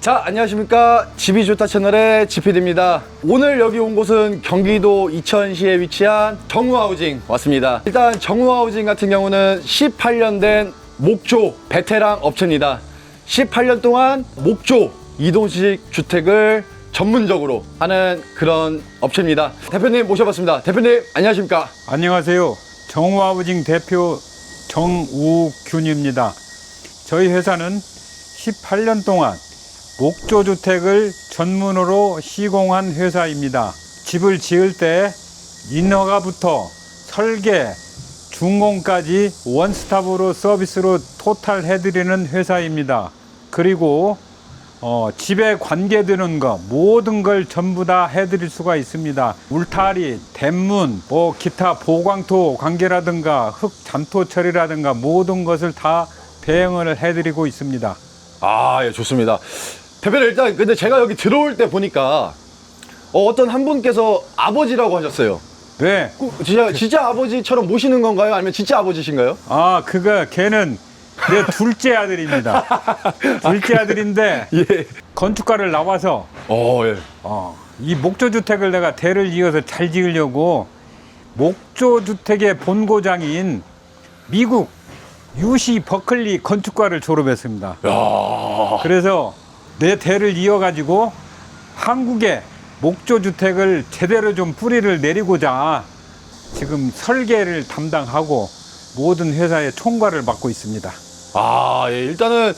자, 안녕하십니까. 집이 좋다 채널의 지피디입니다. 오늘 여기 온 곳은 경기도 이천시에 위치한 정우하우징 왔습니다. 일단 정우하우징 같은 경우는 18년 된 목조 베테랑 업체입니다. 18년 동안 목조 이동식 주택을 전문적으로 하는 그런 업체입니다. 대표님 모셔봤습니다. 대표님 안녕하십니까. 안녕하세요. 정우아우징 대표 정우균입니다. 저희 회사는 18년 동안 목조 주택을 전문으로 시공한 회사입니다. 집을 지을 때 인허가부터 설계, 준공까지 원스톱으로 서비스로 토탈 해드리는 회사입니다. 그리고 어, 집에 관계되는 거 모든 걸 전부 다 해드릴 수가 있습니다. 울타리, 댐문, 뭐 기타 보광토 관계라든가 흙 잔토 처리라든가 모든 것을 다 대응을 해드리고 있습니다. 아, 예, 좋습니다. 대표님 일단 근데 제가 여기 들어올 때 보니까 어, 떤한 분께서 아버지라고 하셨어요. 네, 그, 진짜, 진짜 아버지처럼 모시는 건가요? 아니면 진짜 아버지신가요? 아 그거 걔는 내 둘째 아들입니다. 둘째 아들인데 예. 건축가를 나와서 어, 예. 어, 이 목조 주택을 내가 대를 이어서 잘 지으려고 목조 주택의 본고장인 미국 UC 버클리 건축과를 졸업했습니다. 야. 그래서 내 대를 이어가지고 한국의 목조 주택을 제대로 좀 뿌리를 내리고자 지금 설계를 담당하고 모든 회사의 총괄을 맡고 있습니다. 아, 예. 일단은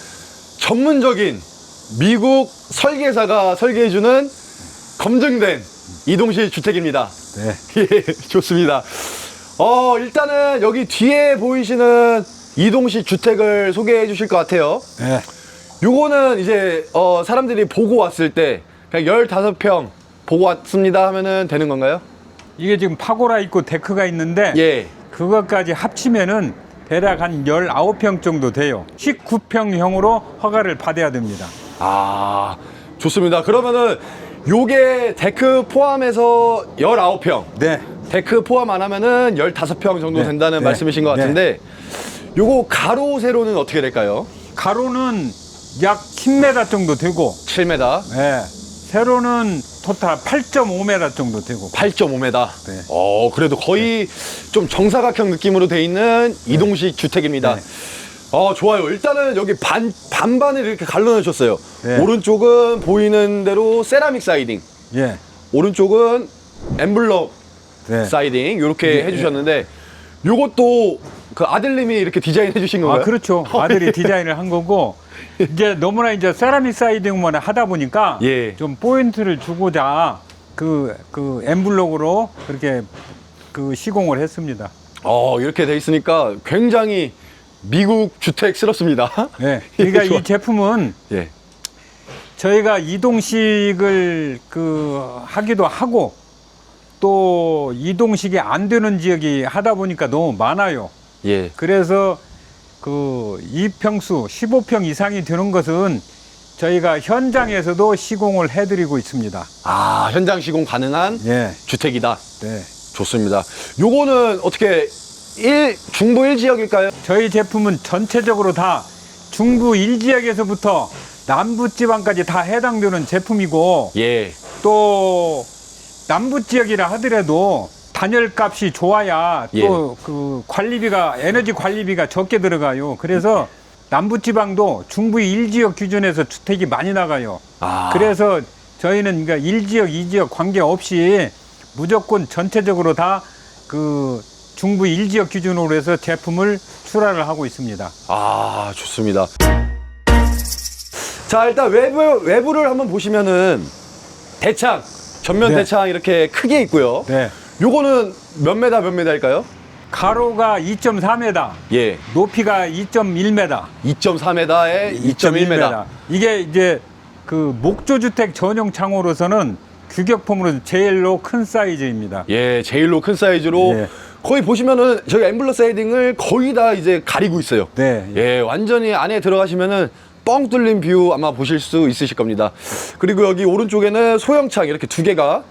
전문적인 미국 설계사가 설계해주는 검증된 이동식 주택입니다. 네. 예, 좋습니다. 어, 일단은 여기 뒤에 보이시는 이동식 주택을 소개해 주실 것 같아요. 네. 요거는 이제 어, 사람들이 보고 왔을 때 그냥 15평 보고 왔습니다 하면은 되는 건가요? 이게 지금 파고라 있고 데크가 있는데 예. 그것까지 합치면은 대략 한 19평 정도 돼요. 19평형으로 허가를 받아야 됩니다. 아, 좋습니다. 그러면은 요게 데크 포함해서 19평. 네. 데크 포함 안 하면은 15평 정도 네. 된다는 네. 말씀이신 것 네. 같은데 요거 가로 세로는 어떻게 될까요? 가로는 약 10m 정도 되고 7m, 네. 세로는 토탈 8.5m 정도 되고 8.5m. 네. 어, 그래도 거의 좀 정사각형 느낌으로 돼 있는 이동식 주택입니다. 네. 어, 좋아요. 일단은 여기 반, 반반을 이렇게 갈라 놓으셨어요. 네. 오른쪽은 보이는 대로 세라믹 사이딩, 예. 오른쪽은 엠블럭 네. 사이딩, 이렇게 네. 해주셨는데, 요것도 그 아들님이 이렇게 디자인 해 주신 건가요? 아, 그렇죠. 아들이 디자인을 한 거고 이제 너무나 이제 세라믹 사이딩만 하다 보니까 예. 좀 포인트를 주고자 그, 그 엠블록으로 그렇게 그 시공을 했습니다. 어, 이렇게 돼 있으니까 굉장히 미국 주택스럽습니다. 네. 그러니까 좋아. 이 제품은 예. 저희가 이동식을 그 하기도 하고 또 이동식이 안 되는 지역이 하다 보니까 너무 많아요. 예. 그래서 그 2평수 15평 이상이 되는 것은 저희가 현장에서도 시공을 해드리고 있습니다. 아, 현장 시공 가능한 예, 주택이다. 네. 좋습니다. 요거는 어떻게 일 중부 1지역일까요? 저희 제품은 전체적으로 다 중부 1지역에서부터 남부 지방까지 다 해당되는 제품이고 예. 또 남부 지역이라 하더라도 단열값이 좋아야 예. 또그 관리비가 에너지 관리비가 적게 들어가요. 그래서 남부 지방도 중부 1지역 기준에서 주택이 많이 나가요. 아. 그래서 저희는 그러니까 1지역, 2지역 관계없이 무조건 전체적으로 다 그 중부 1지역 기준으로 해서 제품을 출하를 하고 있습니다. 아, 좋습니다. 자, 일단 외부 외부를 한번 보시면은 대창 전면 네. 대창 이렇게 크게 있고요. 네. 요거는 몇 메다 몇 메다일까요? 가로가 2.4m, 예. 높이가 2.1m. 2.4m에 2.1m. 이게 이제 그 목조주택 전용 창호로서는 규격품으로 제일로 큰 사이즈입니다. 예, 제일로 큰 사이즈로 예. 거의 보시면은 저희 엠블러 사이딩을 거의 다 이제 가리고 있어요. 네. 예, 완전히 안에 들어가시면은 뻥 뚫린 뷰 아마 보실 수 있으실 겁니다. 그리고 여기 오른쪽에는 소형창 이렇게 두 개가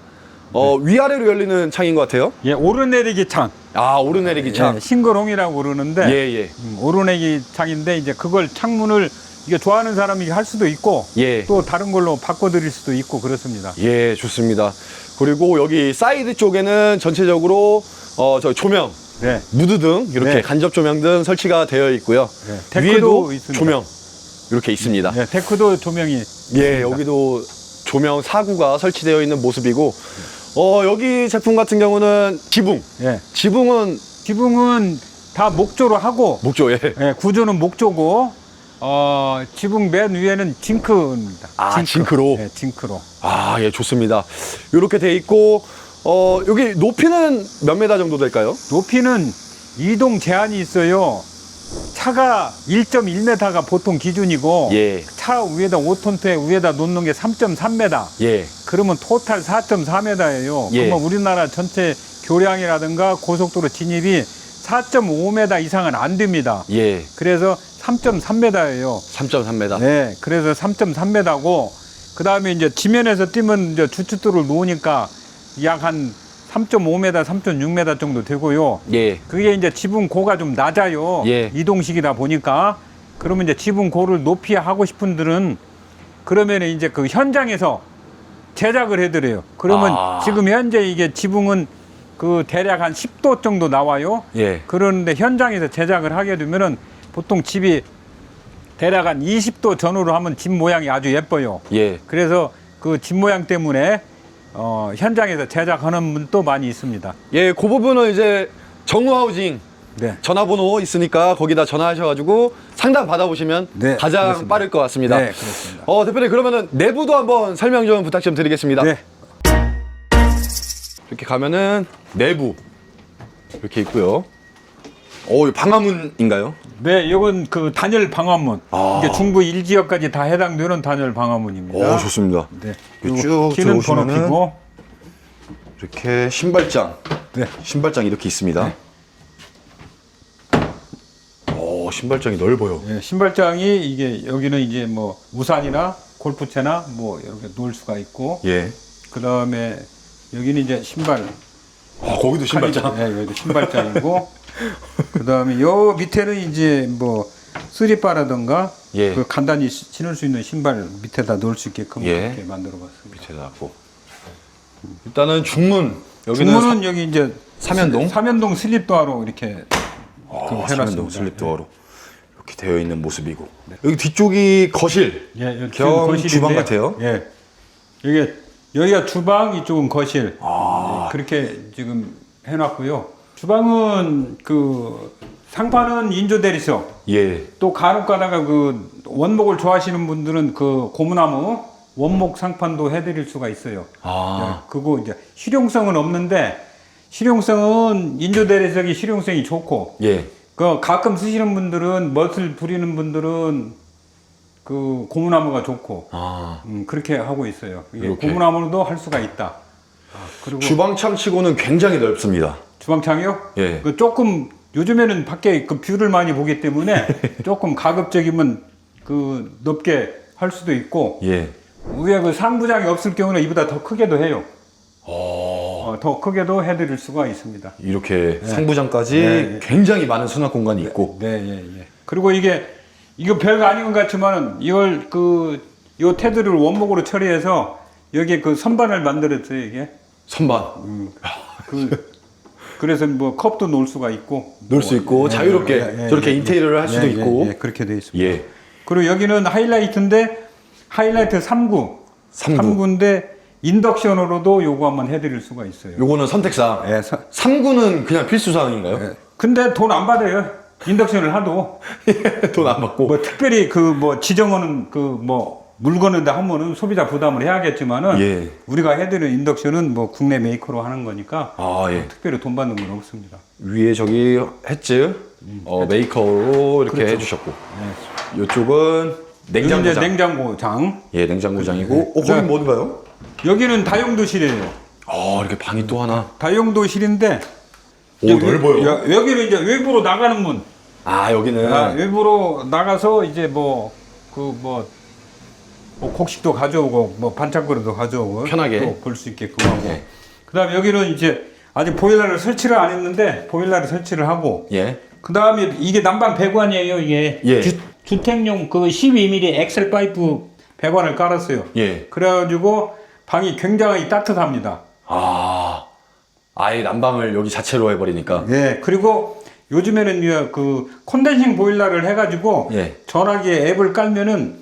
어, 위아래로 열리는 창인 것 같아요. 예, 오르내리기 창. 아, 오르내리기 창. 예, 싱글홍이라고 그러는데 예, 예. 음, 오르내기 창인데 이제 그걸 창문을 이게 좋아하는 사람이 할 수도 있고 예. 또 다른 걸로 바꿔드릴 수도 있고 그렇습니다. 예, 좋습니다. 그리고 여기 사이드 쪽에는 전체적으로 어, 저 조명, 네. 무드 등 이렇게 네. 간접 조명 등 설치가 되어 있고요. 네, 데크도 위에도 있습니다. 조명 이렇게 있습니다. 네, 데크도 조명이 예, 여기도 조명 사구가 설치되어 있는 모습이고, 어, 여기 제품 같은 경우는 지붕. 예. 지붕은 지붕은 다 목조로 하고 목조, 예. 예, 구조는 목조고 어, 지붕 맨 위에는 징크입니다. 아, 징크로? 예, 징크로. 아, 예, 좋습니다. 이렇게 돼 있고, 어, 여기 높이는 몇 메다 정도 될까요? 높이는 이동 제한이 있어요. 차가 1.1m가 보통 기준이고 예, 차 위에다 5톤대 위에다 놓는 게 3.3m. 예, 그러면 토탈 4.4m예요. 예. 그러면 우리나라 전체 교량이라든가 고속도로 진입이 4.5m 이상은 안 됩니다. 예. 그래서 3.3m예요. 3.3m. 네, 그래서 3.3m고 그 다음에 이제 지면에서 뛰면 이제 주춧돌을 놓으니까 약한 3.5m, 3.6m 정도 되고요. 예, 그게 이제 지붕 고가 좀 낮아요. 예. 이동식이다 보니까 그러면 이제 지붕 고를 높이 하고 싶은 분들은 그러면 이제 그 현장에서 제작을 해드려요. 그러면 아. 지금 현재 이게 지붕은 그 대략 한 10도 정도 나와요. 예. 그런데 현장에서 제작을 하게 되면은 보통 집이 대략 한 20도 전후로 하면 집 모양이 아주 예뻐요. 예. 그래서 그 집 모양 때문에 어, 현장에서 제작하는 분도 많이 있습니다. 예, 그 부분은 이제 정우 하우징 네. 전화번호 있으니까 거기다 전화하셔가지고 상담 받아보시면 네, 가장 그렇습니다. 빠를 것 같습니다. 네, 그렇습니다. 어, 대표님 그러면은 내부도 한번 설명 좀 부탁 좀 드리겠습니다. 네. 이렇게 가면은 내부 이렇게 있고요. 어, 이 방화문인가요? 네, 이건 그 단열 방화문. 아. 이게 중부 1지역까지 다 해당되는 단열 방화문입니다. 오, 좋습니다. 네. 이렇게 쭉 키는 들어오시면은- 번호키고. 이렇게 신발장, 네. 신발장 이렇게 있습니다. 오, 신발장이 넓어요. 예, 신발장이 이게 여기는 이제 뭐 우산이나 골프채나 뭐 이렇게 놓을 수가 있고 예. 그 다음에 여기는 이제 신발 아, 거기도 신발장. 예, 여기도 신발장이고 그 다음에 요 밑에는 이제 뭐 쓰리바라든가 예. 그 간단히 시- 신을 수 있는 신발 밑에다 놓을 수 있게끔 예. 이렇게 만들어봤습니다. 밑에 놨고. 일단은 중문. 여기는 중문은 여기 이제 삼연동? 스- 삼연동 슬립도어로 이렇게 아, 그 해놨습니다. 슬립 도어로 이렇게 되어 있는 모습이고. 여기 뒤쪽이 거실. 예, 여기 겸 거실인데요. 주방 같아요. 예. 여기 여기가 주방, 이쪽은 거실. 아. 네, 그렇게 지금 해놨고요. 주방은 그 상판은 인조 대리석. 예. 또 간혹 가다가 그 원목을 좋아하시는 분들은 그 고무나무 원목 상판도 해드릴 수가 있어요. 아. 예, 그거 이제 실용성은 없는데 실용성은 인조 대리석이 실용성이 좋고 예. 그 가끔 쓰시는 분들은 멋을 부리는 분들은 그 고무나무가 좋고 아. 음, 그렇게 하고 있어요. 이게 이렇게. 고무나무로도 할 수가 있다. 아, 그리고 주방창 치고는 굉장히 넓습니다. 주방창이요? 예. 그 조금 요즘에는 밖에 그 뷰를 많이 보기 때문에 조금 가급적이면 그 넓게 할 수도 있고 예. 위에 그 상부장이 없을 경우는 이보다 더 크게도 해요. 어. 어, 더 크게도 해드릴 수가 있습니다. 이렇게 상부장까지 네, 네. 굉장히 많은 수납 공간이 있고. 네, 예, 예. 그리고 이게 이거 별거 아닌 것 같지만은 이걸 그 요 테드를 원목으로 처리해서 여기에 그 선반을 만들었어요 이게. 선반. 그 그래서 뭐 컵도 놓을 수가 있고. 놓을 수 있고 예, 자유롭게 예, 예, 저렇게 예, 인테리어를 할 수도 예, 있고. 예, 예, 그렇게 돼 있습니다. 예. 그리고 여기는 하이라이트인데 하이라이트 3구. 삼구. 3구 인데 인덕션으로도 요거 한번 해드릴 수가 있어요. 요거는 선택사항. 예, 사- 3구는 그냥 필수 사항인가요? 예. 근데 돈 안 받아요. 인덕션을 하도. 돈 안 받고. 뭐 특별히 그 뭐 지정하는 그 뭐 물건을 하면은 소비자 부담을 해야겠지만은 예. 우리가 해드리는 인덕션은 뭐 국내 메이커로 하는 거니까 아, 예. 특별히 돈 받는 건 없습니다. 위에 저기 해츠 어, 메이커로 이렇게 그렇죠. 해주셨고 네. 이쪽은 여기 이제 냉장고장. 냉장고장. 예, 냉장고장이고. 네. 어, 거긴 뭔가요? 여기는 다용도실이에요. 아, 이렇게 방이 또 하나. 다용도실인데 오, 넓어요. 여, 여기는 이제 외부로 나가는 문. 아, 여기는 아, 외부로 나가서 이제 뭐 그 뭐 곡식도 가져오고 뭐 반찬거리도 가져오고 편하게. 볼 수 있게끔 하고. 네. 그다음 에 여기는 이제 아직 보일러를 설치를 안 했는데 보일러를 설치를 하고 예. 그 다음에 이게 난방 배관이에요 이게 예. 주, 주택용 그 12mm 엑셀 파이프 배관을 깔았어요. 예. 그래가지고 방이 굉장히 따뜻합니다. 아, 아예 난방을 여기 자체로 해버리니까. 예. 그리고 요즘에는 그 콘덴싱 보일러를 해가지고 예. 전화기에 앱을 깔면은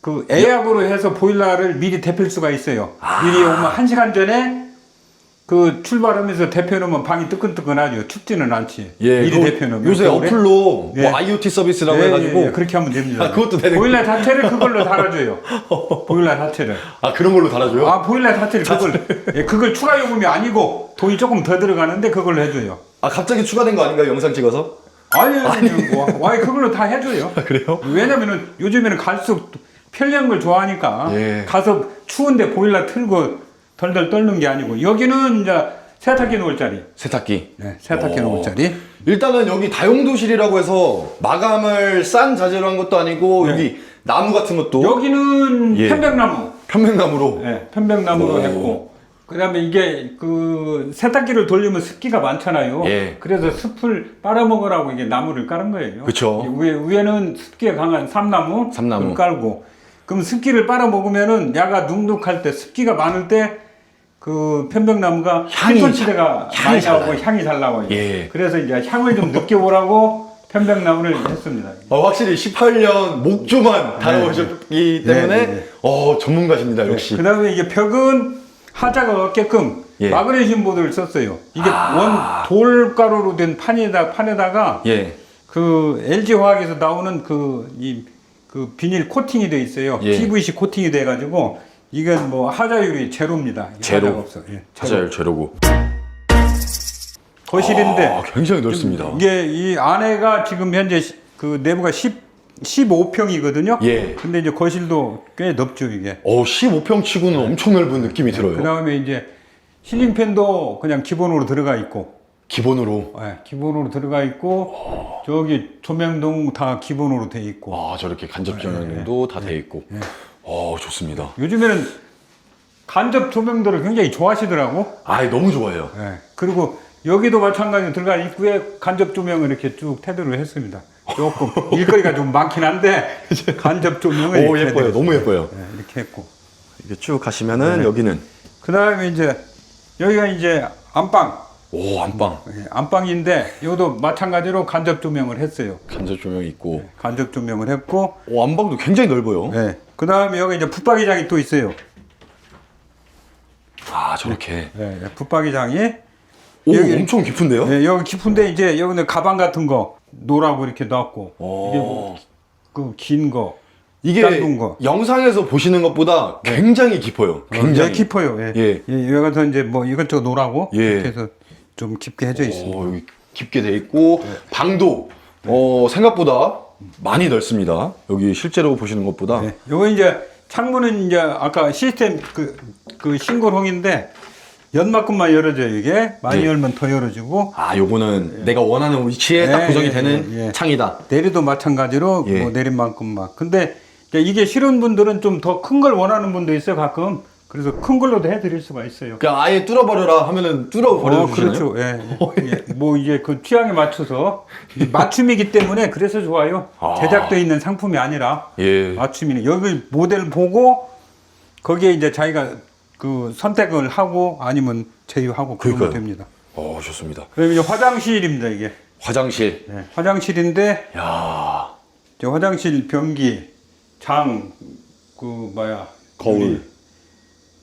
그 예약으로 해서 보일러를 미리 데필 수가 있어요. 아. 미리 오면 한 시간 전에 그 출발하면서 데펴놓으면 방이 뜨끈뜨끈하죠. 춥지는 않지. 미리 그 데펴놓으면 요새 겨울에. 어플로 예. 뭐 IoT 서비스라고 예, 해가지고 예, 예. 그렇게 하면 됩니다. 아, 그것도 되는 보일러 자체를 그걸로 달아줘요. 보일러 자체를. 아 그런 걸로 달아줘요? 아 보일러 자체를 그걸 예, 그걸 추가 요금이 아니고 돈이 조금 더 들어가는데 그걸로 해줘요. 아 갑자기 추가된 거 아닌가요? 영상 찍어서? 아니 아니 뭐, 와 그걸로 다 해줘요. 그래요? 왜냐면은 요즘에는 갈수록 편리한 걸 좋아하니까 예. 가서 추운데 보일러 틀고 덜덜 떨는 게 아니고 여기는 이제 세탁기 놓을 자리. 세탁기. 네, 세탁기 오. 놓을 자리. 일단은 여기 다용도실이라고 해서 마감을 싼 자재로 한 것도 아니고 네. 여기 나무 같은 것도 여기는 예. 편백나무. 편백나무로. 네, 편백나무로 오. 했고. 그다음에 이게 그 세탁기를 돌리면 습기가 많잖아요. 예. 그래서 습을 빨아먹으라고 이게 나무를 깔은 거예요. 그쵸. 위에 위에는 습기가 강한 삼나무, 삼나무. 깔고. 그럼 습기를 빨아먹으면은 야가 눅눅할 때 습기가 많을 때 그 편백나무가 향이 많이 향이 잘 나오고. 향이 잘 나와요. 예. 그래서 이제 향을 좀 느껴보라고 편백나무를 했습니다. 어, 확실히 18년 목조만 다뤄오셨기 네, 때문에 네, 네. 어 전문가십니다 역시. 그 다음에 이게 벽은 하자가 없게끔 예. 마그네슘 보드를 썼어요. 이게 아. 원 돌가루로 된 판에다 판에다가 예. 그 LG 화학에서 나오는 그 이 그 비닐 코팅이 돼 있어요. 예. PVC 코팅이 돼 가지고 이건 뭐 하자율이 제로입니다. 제로. 하자가 없어. 예, 제로. 자자열 재료고. 거실인데 아, 굉장히 넓습니다. 이게 이 안에가 지금 현재 시- 그 내부가 10 15평이거든요. 예. 근데 이제 거실도 꽤 넓죠, 이게. 어 15평 치고는 엄청 넓은 느낌이 들어요. 그 다음에 이제 실링팬도 그냥 기본으로 들어가 있고, 기본으로. 예, 기본으로 들어가 있고, 저기 조명등 다 기본으로 돼 있고. 아 저렇게 간접 조명도 다 돼 있고. 어 좋습니다. 요즘에는 간접 조명들을 굉장히 좋아하시더라고. 아 너무 좋아요. 예. 그리고 여기도 마찬가지로 들어가 입구에 간접 조명을 이렇게 쭉 테두리를 했습니다. 조금 일거리가 좀 많긴 한데 간접 조명을 오 이렇게 예뻐요. 해드렸어요. 너무 예뻐요. 예, 이렇게 했고. 이렇게 쭉 가시면은 여기는 그 다음에 이제 여기가 이제 안방. 오 안방 예, 안방인데 이것도 마찬가지로 간접 조명을 했어요. 간접 조명 있고. 간접 조명을 했고, 오 안방도 굉장히 넓어요. 예. 그 다음에 여기 이제 붙박이장이 또 있어요. 아 저렇게. 예, 예, 붙박이장이 오 여기- 엄청 깊은데요? 예, 여기 깊은데 이제 여기는 가방 같은 거 노라고 이렇게 놨고 오. 이게 그긴 거, 이게 짧은 거. 영상에서 보시는 것보다 굉장히 깊어요. 굉장히 예, 깊어요. 예. 예. 예. 여기서 이제 뭐 이것저것 노라고 예. 이렇게 해서 좀 깊게 해져 있습니다. 오, 여기 깊게 돼 있고 방도 어, 생각보다 많이 넓습니다. 여기 실제로 보시는 것보다 예. 요거 이제 창문은 이제 아까 시스템 그, 그 싱글홍인데 연막금만 열어줘요 이게 많이 네. 열면 더 열어주고 아 요거는 내가 원하는 위치에 딱 예, 고정이 예, 되는 예, 예. 창이다. 내리도 마찬가지로 예. 뭐 내린 만큼만 근데 이제 이게 싫은 분들은 좀 더 큰 걸 원하는 분도 있어요 가끔 그래서 큰 걸로도 해드릴 수가 있어요. 그냥 아예 뚫어버려라 하면은 뚫어버려 어, 주시나요? 그렇죠. 예. 예. 뭐 이게 그 취향에 맞춰서 이 맞춤이기 때문에 그래서 좋아요. 아. 제작되어 있는 상품이 아니라 예. 맞춤이네. 여기 모델 보고 거기에 이제 자기가 그 선택을 하고 아니면 제휴하고 그러면 그러니까요. 됩니다. 어 좋습니다. 그럼 이제 화장실입니다 이게. 화장실. 예. 화장실인데 야 이제 화장실 변기, 장, 그 뭐야 거울.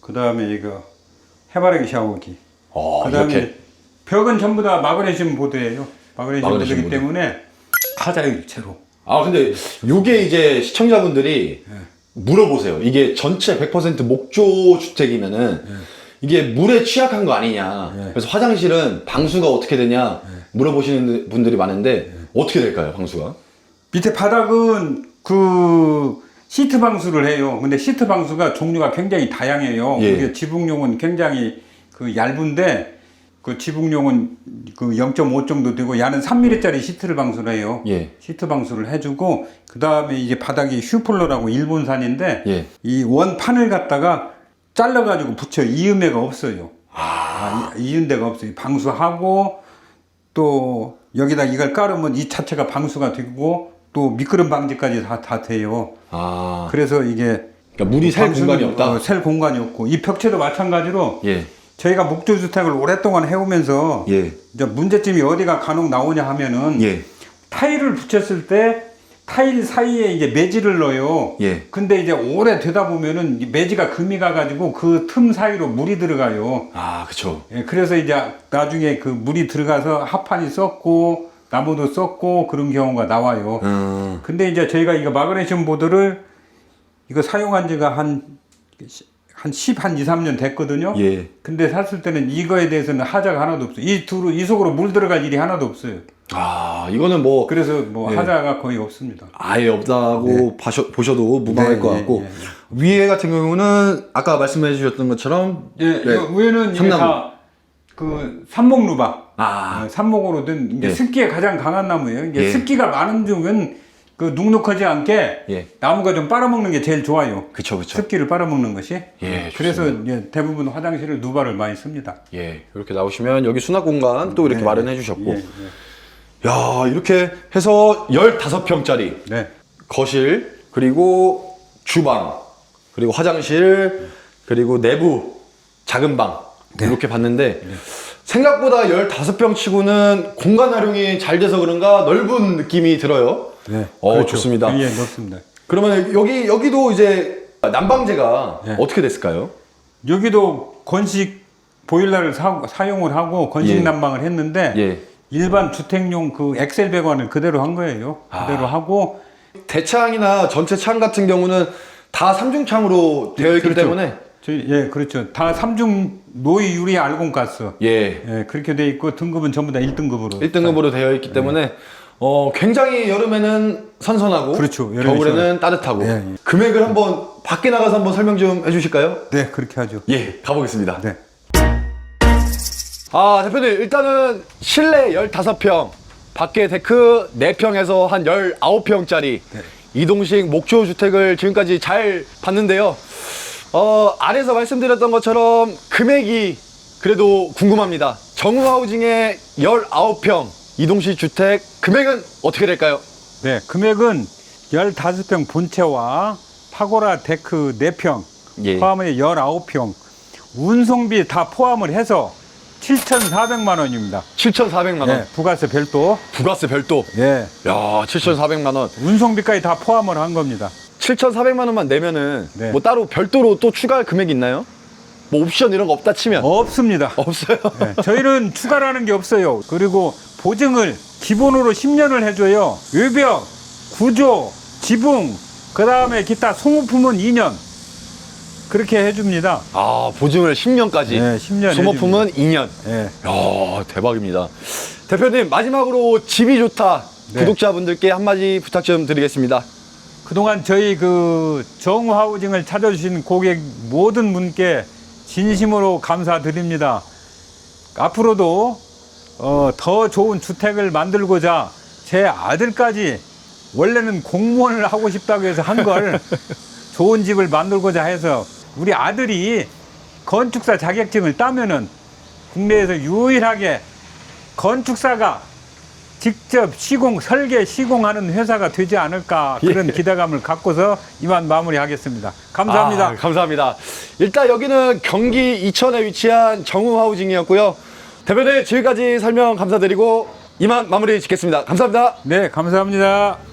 그 다음에 이거 해바라기 샤워기. 어, 그 다음에 이렇게 벽은 전부 다 마그네슘 보드예요. 마그네슘, 마그네슘 보드이기 보드. 때문에 하자율 제로. 아 근데 요게 이제 시청자분들이 네. 물어보세요. 이게 전체 100% 목조 주택이면은 네. 이게 물에 취약한 거 아니냐. 그래서 화장실은 방수가 어떻게 되냐 네. 물어보시는 분들이 많은데 어떻게 될까요, 방수가? 밑에 바닥은 그 시트 방수를 해요. 근데 시트 방수가 종류가 굉장히 다양해요. 예. 이게 지붕용은 굉장히 그 얇은데 그 지붕용은 그 0.5 정도 되고 야는 3mm짜리 시트를 방수를 해요. 예. 시트 방수를 해주고 그 다음에 이제 바닥이 슈폴로라고 일본산인데 예. 이 원판을 갖다가 잘라가지고 붙여 이음매가 없어요. 아, 이- 이은 데가 없어요. 방수하고 또 여기다 이걸 깔으면 이 자체가 방수가 되고 또 미끄럼 방지까지 다, 다 돼요. 아, 그래서 이게 그러니까 물이 셀 방수는, 공간이 없다. 어, 셀 공간이 없고 이 벽체도 마찬가지로 예, 저희가 목조 주택을 오랫동안 해오면서 예, 이제 문제점이 어디가 간혹 나오냐 하면은 예, 타일을 붙였을 때 타일 사이에 이제 매지를 넣어요. 예. 근데 이제 오래 되다 보면은 이 매지가 금이 가가지고 그 틈 사이로 물이 들어가요. 아, 그쵸. 예, 그래서 이제 나중에 그 물이 들어가서 하판이 썩고 나무도 썩고 그런 경우가 나와요. 음, 근데 이제 저희가 이거 마그네슘 보드를 이거 사용한 지가 한, 한 10, 한 2, 3년 됐거든요. 예. 근데 샀을 때는 이거에 대해서는 하자가 하나도 없어요. 이 두루, 이 속으로 물 들어갈 일이 하나도 없어요. 아, 이거는 뭐, 그래서 뭐 예. 하자가 거의 없습니다. 아예 없다고 봐셔- 보셔도 무방할 네, 것 예, 같고 예, 위에 같은 경우는 아까 말씀해 주셨던 것처럼 예, 네. 위에는 이게. 다그 산목루박. 아, 어, 산목으로 된 이게 예. 습기에 가장 강한 나무예요. 이게 예. 습기가 많은 쪽은 그 눅눅하지 않게 예. 나무가 좀 빨아먹는 게 제일 좋아요. 그쵸 그쵸 습기를 빨아먹는 것이. 예, 그래서 예, 대부분 화장실을 누바를 많이 씁니다. 예 이렇게 나오시면 여기 수납 공간 또 이렇게 네, 마련해 주셨고 예, 예. 야 이렇게 해서 15평짜리 네. 거실 그리고 주방 그리고 화장실 그리고 내부 작은 방 네. 이렇게 봤는데 생각보다 15평 치고는 공간 활용이 잘 돼서 그런가 넓은 느낌이 들어요 네. 어, 좋습니다. 예, 넓습니다. 그러면 여기 여기도 이제 난방재가 네. 어떻게 됐을까요? 여기도 건식 보일러를 사, 사용을 하고 건식 예. 난방을 했는데 예. 일반 주택용 그 엑셀 배관을 그대로 한 거예요. 그대로 아. 하고 대창이나 전체 창 같은 경우는 다 삼중창으로 되어 있기 그렇죠. 때문에 저희 예 그렇죠. 다 삼중 노이 유리 알곤가스 예 예 그렇게 돼 있고 등급은 전부 다 1등급으로 1등급으로 되어 있기 때문에 어 굉장히 여름에는 선선하고 그렇죠. 여름에 겨울에는 따뜻하고 예, 예. 금액을 한번 밖에 나가서 한번 설명 좀 해주실까요? 네 그렇게 하죠. 예 가보겠습니다. 네. 아 대표님 일단은 실내 15평 밖에 데크 4평에서 한 19평짜리 네. 이동식 목조 주택을 지금까지 잘 봤는데요 어 아래서 말씀드렸던 것처럼 금액이 그래도 궁금합니다 정우하우징의 19평 이동식 주택 금액은 어떻게 될까요? 네, 금액은 15평 본체와 파고라 데크 4평, 예. 포함해 19평, 운송비 다 포함을 해서 7,400만 원입니다. 7,400만 원 네, 부가세 별도. 부가세 별도 예. 야 7,400만 원 운송비까지 다 포함을 한 겁니다. 7,400만 원만 내면은 네. 뭐 따로 별도로 또 추가할 금액이 있나요? 뭐 옵션 이런 거 없다 치면 없습니다. 없어요. 네, 저희는 추가라는 게 없어요. 그리고 보증을 기본으로 10년을 해줘요. 외벽, 구조, 지붕, 그 다음에 기타 소모품은 2년. 그렇게 해줍니다. 아 보증을 10년까지. 네, 10년 소모품은 2년. 예. 야 대박입니다. 대표님 마지막으로 집이 좋다 네. 구독자분들께 한마디 부탁 좀 드리겠습니다. 그동안 저희 그 정하우징을 찾아주신 고객 모든 분께 진심으로 감사드립니다. 앞으로도 어, 더 좋은 주택을 만들고자 제 아들까지 원래는 공무원을 하고 싶다고 해서 한 걸 좋은 집을 만들고자 해서 우리 아들이 건축사 자격증을 따면은 국내에서 유일하게 건축사가 직접 시공 설계 시공하는 회사가 되지 않을까 그런 예. 기대감을 갖고서 이만 마무리하겠습니다. 감사합니다. 아, 감사합니다. 일단 여기는 경기 이천에 위치한 정우 하우징이었고요. 대표님 지금까지 설명 감사드리고 이만 마무리 짓겠습니다. 감사합니다. 네, 감사합니다.